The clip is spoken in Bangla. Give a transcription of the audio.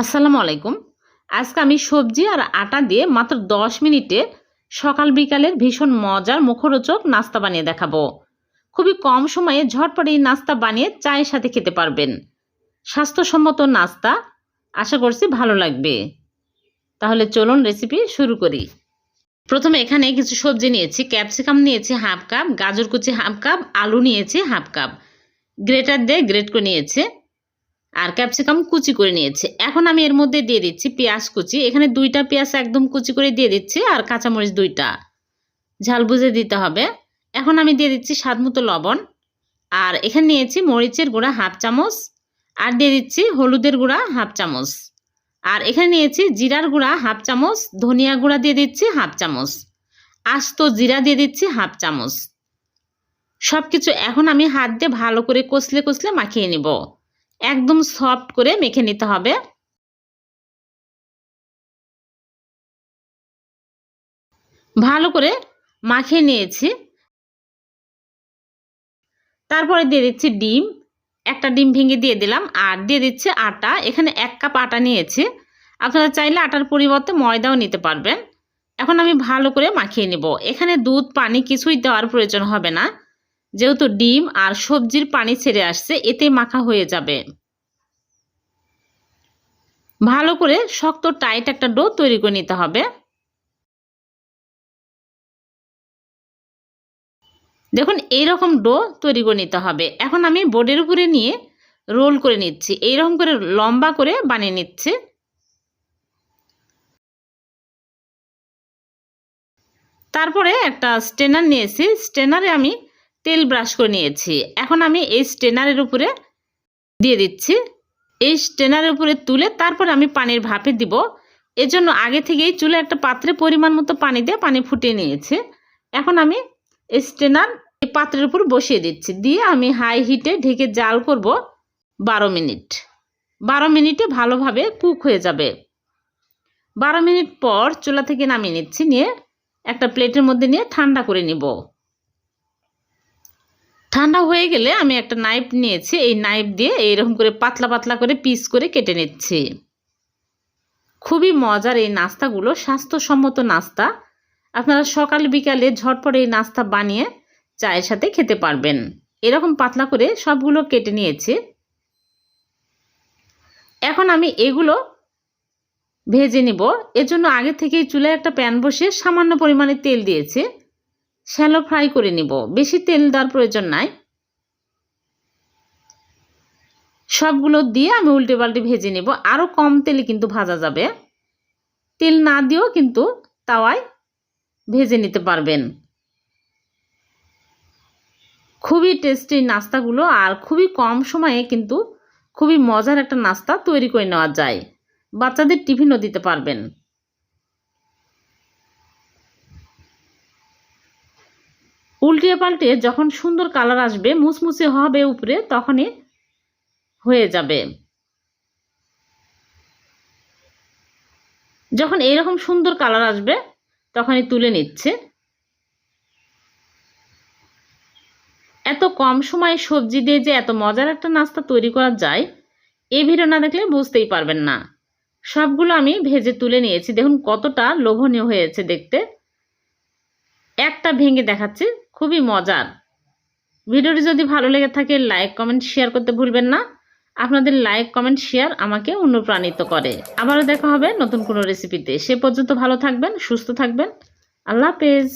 আসসালামু আলাইকুম। আজকে আমি সবজি আর আটা দিয়ে মাত্র দশ মিনিটে সকাল বিকালের ভীষণ মজার মুখরোচক নাস্তা বানিয়ে দেখাবো। খুবই কম সময়ে ঝটপট এই নাস্তা বানিয়ে চায়ের সাথে খেতে পারবেন। স্বাস্থ্যসম্মত নাস্তা আশা করছি ভালো লাগবে। তাহলে চলুন রেসিপি শুরু করি। প্রথমে এখানে কিছু সবজি নিয়েছি ক্যাপসিকাম নিয়েছি হাফ কাপ গাজর কুচি হাফ কাপ আলু নিয়েছি হাফ কাপ গ্রেটার দিয়ে গ্রেট করে নিয়েছে। আর ক্যাপসিকাম কুচি করে নিয়েছি। এখন আমি এর মধ্যে দিয়ে দিচ্ছি পেঁয়াজ কুচি। এখানে দুইটা পেঁয়াজ একদম কুচি করে দিয়ে দিচ্ছি আর কাঁচামরিচ দুইটা। ঝাল বুঝে দিতে হবে। এখন আমি দিয়ে দিচ্ছি স্বাদ মতো লবণ। আর এখানে নিয়েছি মরিচের গুঁড়া হাফ চামচ। আর দিয়ে দিচ্ছি হলুদের গুঁড়া হাফ চামচ। আর এখানে নিয়েছি জিরার গুঁড়া হাফ চামচ। ধনিয়া গুঁড়া দিয়ে দিচ্ছি হাফ চামচ। আস্ত জিরা দিয়ে দিচ্ছি হাফ চামচ। সব কিছু এখন আমি হাত দিয়ে ভালো করে কষলে কষলে মাখিয়ে নিব। একদম সফট করে মেখে নিতে হবে। ভালো করে মাখিয়ে নিয়েছি। তারপরে দিয়ে দিচ্ছি ডিম। একটা ডিম ভেঙে দিয়ে দিলাম আর দিয়ে দিচ্ছি আটা। এখানে এক কাপ আটা নিয়েছি। আপনারা চাইলে আটার পরিবর্তে ময়দাও নিতে পারবেন। এখন আমি ভালো করে মাখিয়ে নেব। এখানে দুধ, পানি কিছুই দেওয়ার প্রয়োজন হবে না। যেহেতু ডিম আর সবজির পানি ছেড়ে আসছে, এতে মাখা হয়ে যাবে। ভালো করে শক্ত, টাইট একটা ডো তৈরি করে নিতে হবে। দেখুন, এইরকম ডো তৈরি করে নিতে হবে। এখন আমি বোর্ডের উপরে নিয়ে রোল করে নিচ্ছি। এইরকম করে লম্বা করে বানিয়ে নিচ্ছি। তারপরে একটা স্টেনার নিয়েছি। স্টেনারে আমি তেল ব্রাশ করে নিয়েছি। এখন আমি এই স্টেনারের উপরে দিয়ে দিচ্ছি। এই স্টেনারের উপরে তুলে তারপর আমি পানির ভাপে দিব। এজন্য আগে থেকেই চুলে একটা পাত্রে পরিমাণ মতো পানি দিয়ে পানি ফুটিয়ে নিয়েছে। এখন আমি এই স্টেনার এই পাত্রের উপর বসিয়ে দিচ্ছি। দিয়ে আমি হাই হিটে ঢেকে জাল করব বারো মিনিট। বারো মিনিটে ভালোভাবে কুক হয়ে যাবে। বারো মিনিট পর চুলা থেকে নামিয়ে নিচ্ছি। নিয়ে একটা প্লেটের মধ্যে নিয়ে ঠান্ডা করে নিব। ঠান্ডা হয়ে গেলে আমি একটা নাইফ নিয়েছি। এই নাইফ দিয়ে এইরকম করে পাতলা পাতলা করে পিস করে কেটে নিচ্ছি। খুবই মজার এই নাস্তাগুলো, স্বাস্থ্যসম্মত নাস্তা। আপনারা সকাল বিকালে ঝটপট এই নাস্তা বানিয়ে চায়ের সাথে খেতে পারবেন। এরকম পাতলা করে সবগুলো কেটে নিয়েছি। এখন আমি এগুলো ভেজে নিব। এজন্য আগে থেকেই চুলায় একটা প্যান বসিয়ে সামান্য পরিমাণে তেল দিয়েছি। শ্যালো ফ্রাই করে নিব। বেশি তেল দেওয়ার প্রয়োজন নাই। সবগুলো দিয়ে আমি উল্টে পাল্টে ভেজে নেব। আরও কম তেলে কিন্তু ভাজা যাবে। তেল না দিয়েও কিন্তু তাওয়ায় ভেজে নিতে পারবেন। খুবই টেস্টি নাস্তাগুলো আর খুবই কম সময়ে কিন্তু খুবই মজার একটা নাস্তা তৈরি করে নেওয়া যায়। বাচ্চাদের টিফিনও দিতে পারবেন। উল্টিয়ে পাল্টে যখন সুন্দর কালার আসবে, মুসমুসে হবে উপরে, তখনই হয়ে যাবে। যখন এইরকম সুন্দর কালার আসবে, তখনই তুলে নিচ্ছে। এত কম সময়ে সবজি দিয়ে যে এত মজার একটা নাস্তা তৈরি করা যায় এই ভিডিও না দেখলে বুঝতেই পারবেন না। সবগুলো আমি ভেজে তুলে নিয়েছি। দেখুন কতটা লোভনীয় হয়েছে দেখতে। একটা ভেঙে দেখাচ্ছি, খুবই মজার। ভিডিওটি যদি ভালো লেগে থাকে লাইক কমেন্ট শেয়ার করতে ভুলবেন না। আপনাদের লাইক কমেন্ট শেয়ার আমাকে অনুপ্রাণিত করে। আবারও দেখা হবে নতুন কোনো রেসিপিতে সে পর্যন্ত ভালো থাকবেন, সুস্থ থাকবেন। আল্লাহ হাফেজ।